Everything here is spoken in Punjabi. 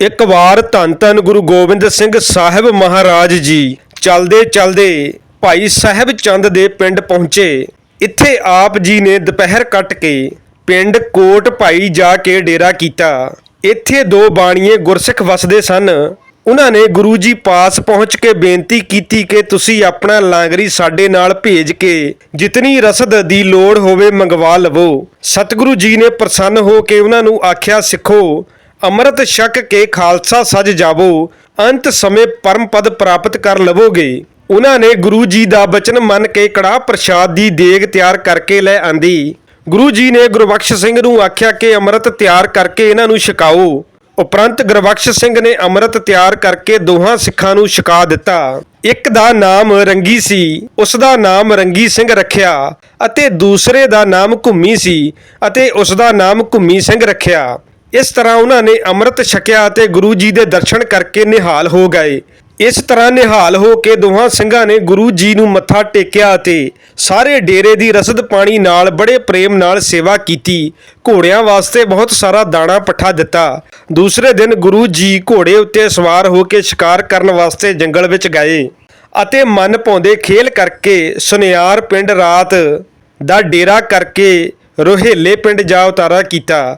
ਇੱਕ ਵਾਰ ਧੰਨ ਧੰਨ ਗੁਰੂ ਗੋਬਿੰਦ ਸਿੰਘ ਸਾਹਿਬ ਮਹਾਰਾਜ ਜੀ ਚਲਦੇ ਚਲਦੇ ਭਾਈ ਸਾਹਿਬ ਚੰਦ ਦੇ ਪਿੰਡ ਪਹੁੰਚੇ। ਇੱਥੇ ਆਪ ਜੀ ਨੇ ਦੁਪਹਿਰ ਕੱਟ ਕੇ ਪਿੰਡ ਕੋਟ ਭਾਈ ਜਾ ਕੇ ਡੇਰਾ ਕੀਤਾ। ਇੱਥੇ ਦੋ ਬਾਣੀਏ ਗੁਰਸਿੱਖ ਵਸਦੇ ਸਨ। ਉਹਨਾਂ ਨੇ ਗੁਰੂ ਜੀ ਪਾਸ ਪਹੁੰਚ ਕੇ ਬੇਨਤੀ ਕੀਤੀ ਕਿ ਤੁਸੀਂ ਆਪਣਾ ਲਾਂਗਰੀ ਸਾਡੇ ਨਾਲ ਭੇਜ ਕੇ ਜਿਤਨੀ ਰਸਦ ਦੀ ਲੋੜ ਹੋਵੇ ਮੰਗਵਾ ਲਵੋ। ਸਤਿਗੁਰੂ ਜੀ ਨੇ ਪ੍ਰਸੰਨ ਹੋ ਕੇ ਉਹਨਾਂ ਨੂੰ ਆਖਿਆ, ਸਿੱਖੋ ਅੰਮ੍ਰਿਤ ਛਕ ਕੇ ਖਾਲਸਾ ਸਜ ਜਾਵੋ, ਅੰਤ ਸਮੇਂ ਪਰਮ ਪਦ ਪ੍ਰਾਪਤ ਕਰ ਲਵੋਗੇ। ਉਹਨਾਂ ਨੇ ਗੁਰੂ ਜੀ ਦਾ ਬਚਨ ਮੰਨ ਕੇ ਕੜਾਹ ਪ੍ਰਸ਼ਾਦ ਦੀ ਦੇਗ ਤਿਆਰ ਕਰਕੇ ਲੈ ਆਂਦੀ। ਗੁਰੂ ਜੀ ਨੇ ਗੁਰਬਖਸ਼ ਸਿੰਘ ਨੂੰ ਆਖਿਆ ਕਿ ਅੰਮ੍ਰਿਤ ਤਿਆਰ ਕਰਕੇ ਇਹਨਾਂ ਨੂੰ ਛਕਾਓ। ਉਪਰੰਤ ਗੁਰਬਖਸ਼ ਸਿੰਘ ਨੇ ਅੰਮ੍ਰਿਤ ਤਿਆਰ ਕਰਕੇ ਦੋਹਾਂ ਸਿੱਖਾਂ ਨੂੰ ਛਕਾ ਦਿੱਤਾ। ਇੱਕ ਦਾ ਨਾਮ ਰੰਗੀ ਸੀ, ਉਸ ਦਾ ਨਾਮ ਰੰਗੀ ਸਿੰਘ ਰੱਖਿਆ ਅਤੇ ਦੂਸਰੇ ਦਾ ਨਾਮ ਘੁੰਮੀ ਸੀ ਅਤੇ ਉਸ ਦਾ ਨਾਮ ਘੁੰਮੀ ਸਿੰਘ ਰੱਖਿਆ। ਇਸ ਤਰ੍ਹਾਂ ਉਹਨਾਂ ਨੇ ਅੰਮ੍ਰਿਤ ਛਕਿਆ ਅਤੇ ਗੁਰੂ ਜੀ ਦੇ ਦਰਸ਼ਨ ਕਰਕੇ ਨਿਹਾਲ ਹੋ ਗਏ। ਇਸ ਤਰ੍ਹਾਂ ਨਿਹਾਲ ਹੋ ਕੇ ਦੋਹਾਂ ਸਿੰਘਾਂ ਨੇ ਗੁਰੂ ਜੀ ਨੂੰ ਮੱਥਾ ਟੇਕਿਆ ਅਤੇ ਸਾਰੇ ਡੇਰੇ ਦੀ ਰਸਦ ਪਾਣੀ ਨਾਲ ਬੜੇ ਪ੍ਰੇਮ ਨਾਲ ਸੇਵਾ ਕੀਤੀ। ਘੋੜਿਆਂ ਵਾਸਤੇ ਬਹੁਤ ਸਾਰਾ ਦਾਣਾ ਪੱਠਾ ਦਿੱਤਾ। ਦੂਸਰੇ ਦਿਨ ਗੁਰੂ ਜੀ ਘੋੜੇ ਉੱਤੇ ਸਵਾਰ ਹੋ ਕੇ ਸ਼ਿਕਾਰ ਕਰਨ ਵਾਸਤੇ ਜੰਗਲ ਵਿੱਚ ਗਏ ਅਤੇ ਮਨ ਪਾਉਂਦੇ ਖੇਲ ਕਰਕੇ ਸੁਨਿਆਰ ਪਿੰਡ ਰਾਤ ਦਾ ਡੇਰਾ ਕਰਕੇ ਰੋਹੇਲੇ ਪਿੰਡ ਜਾ ਉਤਾਰਾ ਕੀਤਾ।